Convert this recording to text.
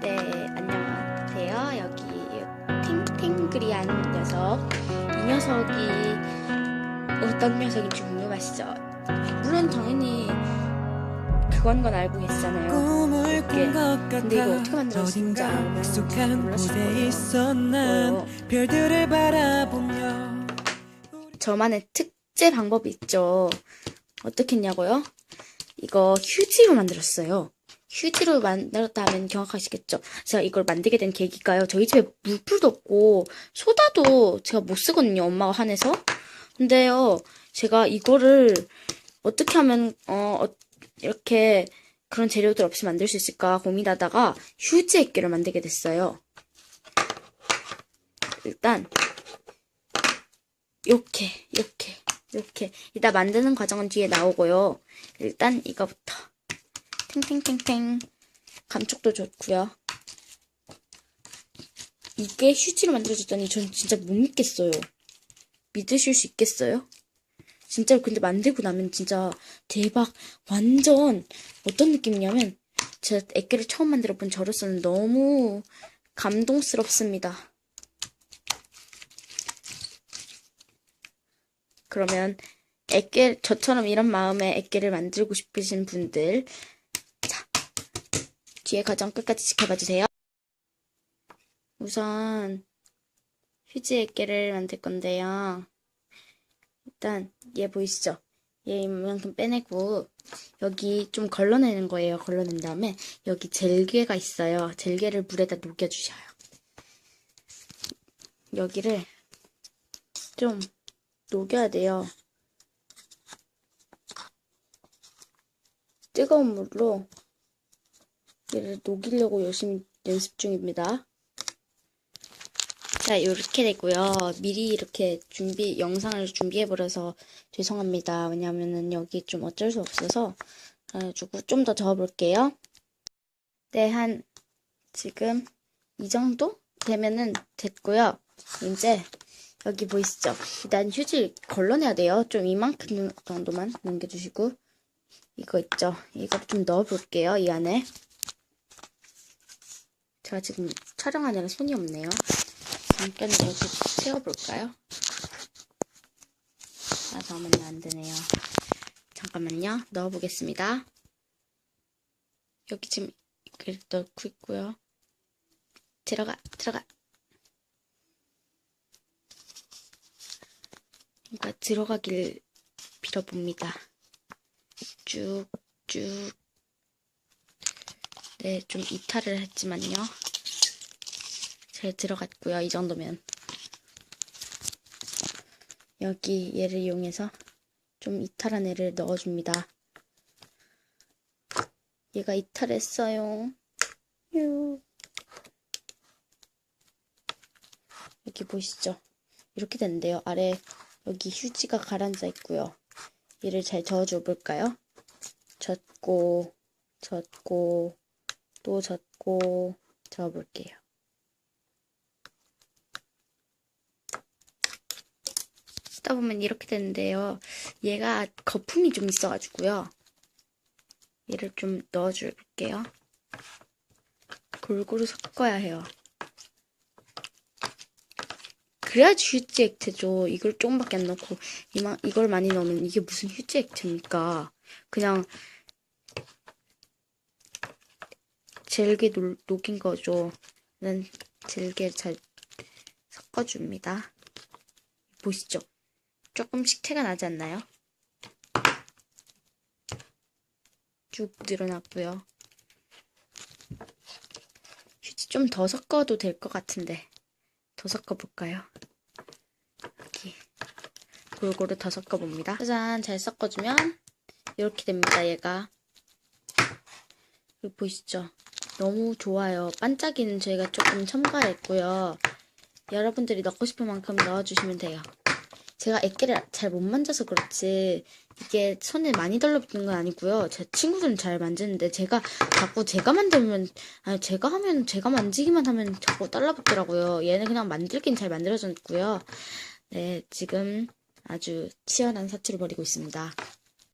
네, 안녕하세요. 여기 탱탱그리한 녀석. 이 녀석이 어떤 녀석인지 궁금하시죠? 물론 당연히 그건 건 알고 계시잖아요. 이렇게. 꾼것 근데 이거 어떻게 뭐요? 별들을 바라보며 저만의 특제 방법이 있죠. 어떻게 했냐고요? 이거 휴지로 만들었어요. 휴지로 만들었다 하면 경악하시겠죠? 제가 이걸 만들게 된 계기가요. 저희 집에 물풀도 없고 소다도 제가 못 쓰거든요. 엄마가 화내서. 근데요, 제가 이거를 어떻게 하면 어, 어, 이렇게 그런 재료들 없이 만들 수 있을까 고민하다가 휴지 액기를 만들게 됐어요. 일단 요렇게, 요렇게, 요렇게. 이따 만드는 과정은 뒤에 나오고요. 일단 이거부터. 탱탱탱탱. 감촉도 좋고요. 이게 휴지로 만들어졌다니 전 진짜 못 믿겠어요. 믿으실 수 있겠어요? 진짜 근데 만들고 나면 진짜 대박. 완전 어떤 느낌이냐면 제가 액기를 처음 만들어 본 저로서는 너무 감동스럽습니다. 그러면 액계 저처럼 이런 마음에 액계를 만들고 싶으신 분들 자 뒤에 과정 끝까지 지켜봐 주세요. 우선 휴지 액계를 만들 건데요. 일단 얘 보이시죠? 얘 이만큼 빼내고 여기 좀 걸러내는 거예요. 걸러낸 다음에 여기 젤괴가 있어요. 젤괴를 물에다 녹여주셔요. 여기를 좀 녹여야 돼요. 뜨거운 물로 얘를 녹이려고 열심히 연습 중입니다. 자, 이렇게 되고요. 미리 이렇게 준비, 영상을 준비해 버려서 죄송합니다. 왜냐면은 여기 좀 어쩔 수 없어서. 그래가지고 좀 더 저어 볼게요. 네, 한, 지금 이 정도 되면은 됐고요. 이제 여기 보이시죠? 일단 휴지 걸러내야 돼요. 좀 이만큼 정도만 넘겨주시고 이거 있죠? 이거 좀 넣어볼게요. 이 안에 제가 지금 촬영하느라 손이 없네요. 잠깐 여기 세워볼까요? 아, 잠깐만요. 안 되네요. 잠깐만요. 넣어보겠습니다. 여기 지금 이렇게 넣고 있고요. 들어가, 들어가. 그러니까 들어가길 빌어봅니다. 쭉, 쭉. 네, 좀 이탈을 했지만요. 잘 들어갔고요. 이 정도면. 여기 얘를 이용해서 좀 이탈한 애를 넣어줍니다. 얘가 이탈했어요. 유. 여기 보이시죠? 이렇게 된대요. 아래 여기 휴지가 가라앉아 있고요. 얘를 잘 저어줘 볼까요? 젓고, 젓고, 또 젓고, 저어볼게요. 쓰다 보면 이렇게 되는데요. 얘가 거품이 좀 있어가지고요. 얘를 좀 넣어줄게요. 골고루 섞어야 해요. 그래야지 휴지 액체죠. 이걸 조금밖에 안 넣고 이만 이걸 많이 넣으면 이게 무슨 휴지 액체입니까? 그냥 젤게 녹, 녹인 거죠. 난 젤게 잘 섞어줍니다. 보시죠. 조금씩 태가 나지 않나요? 쭉 늘어났고요. 휴지 좀 더 섞어도 될 것 같은데. 더 섞어볼까요? 여기 골고루 더 섞어봅니다. 짜잔 잘 섞어주면 이렇게 됩니다. 얘가 여기 보이시죠? 너무 좋아요. 반짝이는 저희가 조금 첨가했고요. 여러분들이 넣고 싶은 만큼 넣어주시면 돼요. 제가 액기를 잘 못 만져서 그렇지 이게 손에 많이 달라붙는 건 아니고요. 제 친구들은 잘 만지는데 제가 자꾸 제가 만들면 아니 제가 하면 제가 만지기만 하면 자꾸 달라붙더라고요. 얘는 그냥 만들긴 잘 만들어졌고요. 네, 지금 아주 치열한 사투를 벌이고 있습니다.